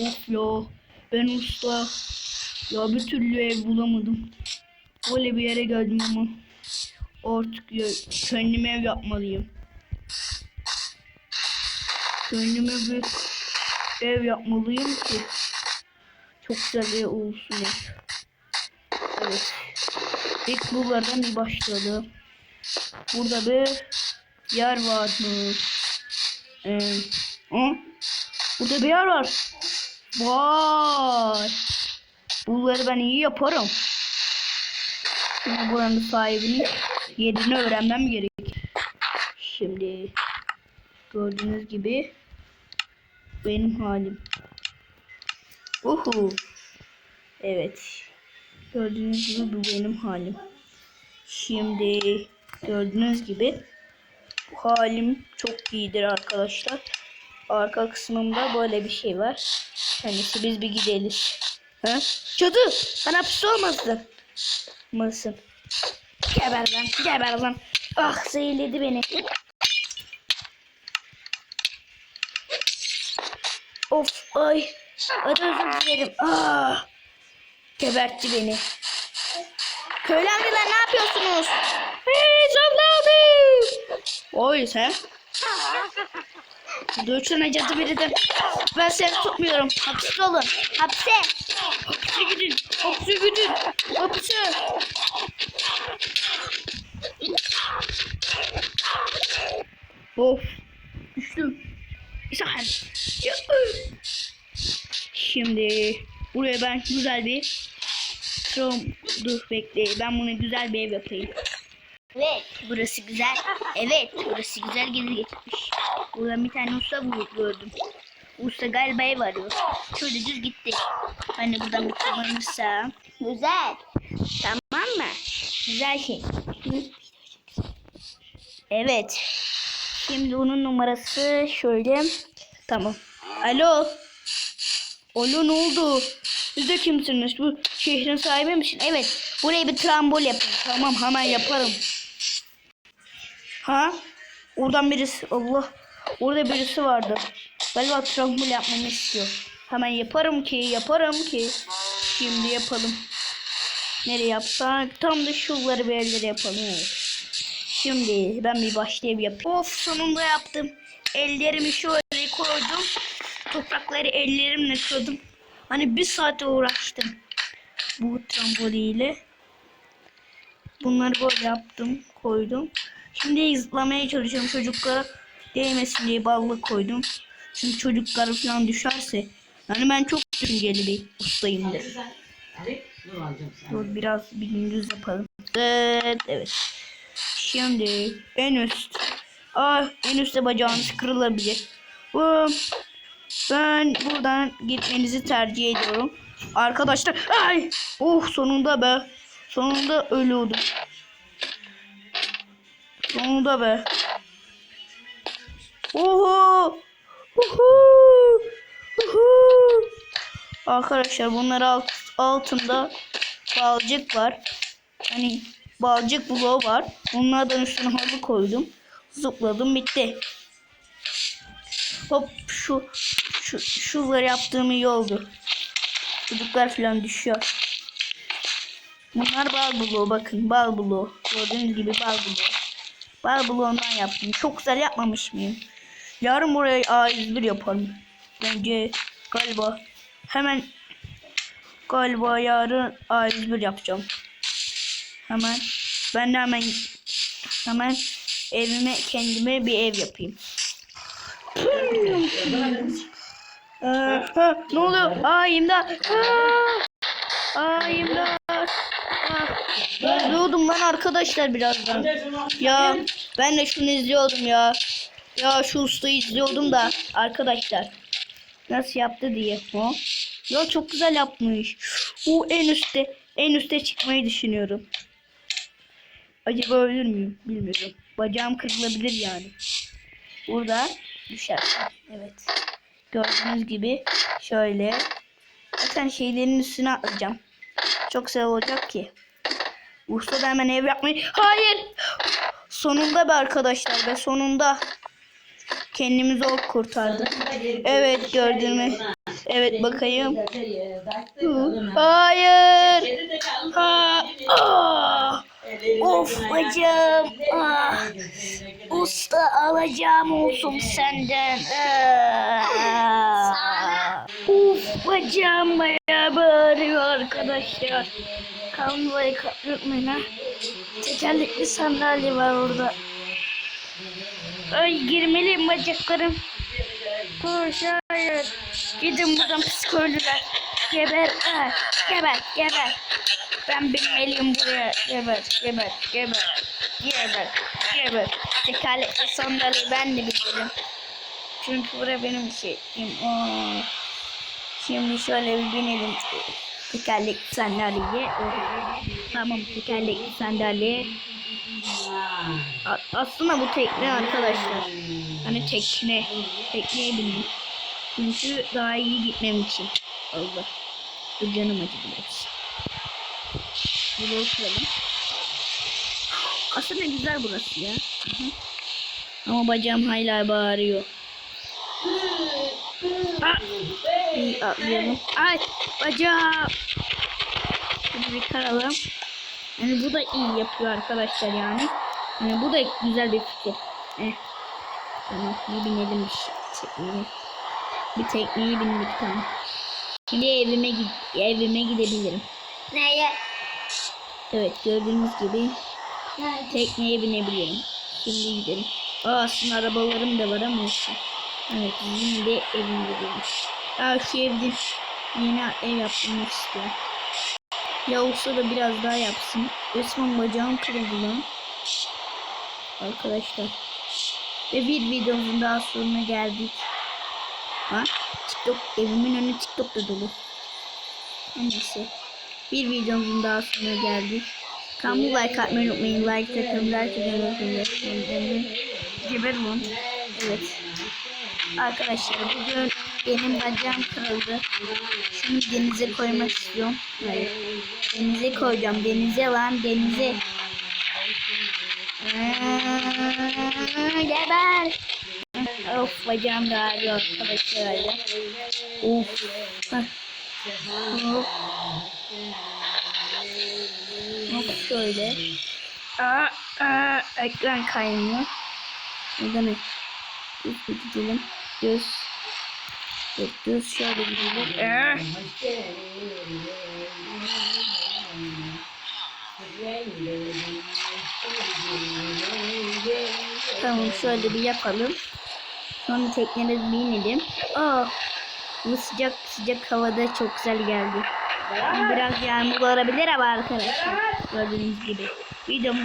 Of ya. Ben usta. Ya bir türlü ev bulamadım. Öyle bir yere geldim ama. Artık ya, kendime ev yapmalıyım. Kendime bir ev yapmalıyım ki. Çok güzel ev olsun ev. Evet. İlk buradan bir başladı. Burada bir yer vardı. Ee, hı? Burada bir yer var. Vay. Bunları ben iyi yaparım. Şimdi buranın sahibinin yerini öğrenmem gerek. Şimdi gördüğünüz gibi benim halim. Uhu. Evet. Gördüğünüz gibi bu benim halim. Şimdi gördüğünüz gibi bu halim çok iyidir arkadaşlar. Arka kısmımda böyle bir şey var. Kendisi biz bir gidelim. Ha? Cadı! Bana hapis olmasın. Mısın? Geber lan, geber lan. Ah zehirledi beni. Of ay. Ay özür dilerim. Ah. Gebertti beni. Köylü amcalar ne yapıyorsunuz? Hey Zavla abi. Oy sen. Dövüşsene cadı biridir. Ben seni tutmuyorum. Hapiste olun. Hapse. Hapse gidin. Hapse gidin. Hapse. Of. Düştüm. Ya, öf. Şimdi buraya ben güzel bir Dur, dur bekle. Ben bunu güzel bir ev yapayım. Evet, burası güzel. Evet, burası güzel gezi geçmiş. Buradan bir tane usta gördüm. Usta galiba ev arıyor. Şöyle düz gitti. Hani buradan bir kullanırsam. Güzel. Tamam mı? Güzel şey. Evet. Şimdi onun numarası şöyle. Tamam. Alo. Alo ne oldu? Siz de kimsiniz? Bu şehrin sahibi misin? Evet. Buraya bir trambol yapın. Tamam hemen yaparım. Ha? Oradan birisi Allah. Orada birisi vardı. Galiba trambol yapmamı istiyor. Hemen yaparım ki yaparım ki. Şimdi yapalım. Nereye yapsak? Tam da şuraları bir yerlere yapalım. Evet. Şimdi ben bir başlayıp yapayım. Of sonunda yaptım. Ellerimi şöyle koydum. Toprakları ellerimle kırdım. Hani bir saate uğraştım. Bu tramboliyle. Bunları böyle yaptım. Koydum. Şimdi zıplamaya çalışıyorum çocuklara. Değmesin diye ballı koydum. Şimdi çocuklar falan düşerse. Yani ben çok düşünceli bir ustayımdır. Dur biraz bir gündüz yapalım. Evet, evet. Şimdi en üst. Ah en üstte bacağınız kırılabilir. Bu ben buradan gitmenizi tercih ediyorum. Arkadaşlar ay oh sonunda be. Sonunda ölüyordum. Sonunda be. Oho! Uhu! Uhu! Arkadaşlar bunlar alt, altında balcık var. Hani balcık bloğu var. Onlardan üstüne halı koydum. Zıpladım bitti. Hop şu şu şunları yaptığım iyi oldu. Çocuklar falan düşüyor. Bunlar bal bloğu bakın bal bloğu. Gördüğünüz gibi bal bloğu. Bal bloğundan yaptım. Çok güzel yapmamış mıyım? Yarın buraya A101 yaparım. Bence galiba hemen galiba yarın A101 yapacağım. Hemen ben de hemen hemen evime kendime bir ev yapayım. Ee, ha, ne oluyor? Aa imdat. Aa, aa. Lan arkadaşlar birazdan. Ya ben de şunu izliyordum ya. Ya şu ustayı izliyordum da arkadaşlar. Nasıl yaptı diye. Ha? Ya çok güzel yapmış. Bu en üstte en üste çıkmayı düşünüyorum. Acaba ölür müyüm? Bilmiyorum. Bacağım kırılabilir yani. Burada düşersin. Evet. Gördüğünüz gibi şöyle. Zaten şeylerin üstüne atlayacağım. Çok güzel olacak ki. Usta da hemen ev yapmayı... Hayır! Sonunda be arkadaşlar be sonunda. Kendimi zor kurtardım. Evet gördüğümü Evet bakayım. Hayır. Ha. Ah. Of bacım. Ah. Usta alacağım olsun senden. Ah. Uf bacağım bayağı bağırıyor arkadaşlar. Kanvayı kapatmayın ha. Tekerlekli sandalye var orada. Ay girmeliyim bacaklarım. Koş hayır. Gidin buradan psikologlar. Geber. ah, geber. Geber. Ben bilmeliyim buraya. Geber. Geber. Geber. Geber. Geber. Tekerlekli sandalye ben de bilirim. Çünkü buraya benim şeyim. Oh. Şimdi şöyle bir binelim. Tekerlekli sandalyeye. Tamam tekerlekli sandalye. Aslında bu tekne arkadaşlar. Hani tekne. Tekneye bindim. Çünkü daha iyi gitmem için. Allah. Dur canım acıdı biraz. Burada oturalım. Aslında güzel burası ya. Ama bacağım hala bağırıyor. Bir atlayalım. Ay bacağım. Şimdi bir karalım. Yani bu da iyi yapıyor arkadaşlar yani. Yani bu da güzel bir fikir. Eh. Tamam bir binelim bir şey. tekneye. Bir tekneye bindik tamam. Şimdi evime gid evime gidebilirim. Neye? Evet gördüğünüz gibi tekneye binebilirim. Şimdi gidelim. Aa, aslında arabalarım da var ama olsun. Evet bizim de evim gidelim. Aa şu evde yeni ev yaptırmak istiyorum. Ya olsa da biraz daha yapsın. Resmen bacağım kırıldı lan. Arkadaşlar. Ve bir videomuzun daha sonuna geldik. Ha? TikTok evimin önü TikTok'ta dolu. Neyse. Bir videomuzun daha sonuna geldik. Kanalıma like atmayı unutmayın. Like takım like unutmayın. Geberim. Evet. Arkadaşlar bugün benim bacağım kırıldı. Şimdi denize koymak istiyorum. Hayır. Denize koyacağım. Denize lan denize. Aa, Geber. Of bacağım da ağrıyor arkadaşlar. Of. Hop şöyle. Aa, aa, ekran kaynıyor. Neden gidelim. Düz. Dur, düz şöyle gidelim. Aa. Tamam şöyle bir yapalım. Sonra teknede binelim. Aa, bu sıcak sıcak havada çok güzel geldi. Biraz yağmur olabilir ama arkadaşlar. Gördüğünüz gibi. Videomu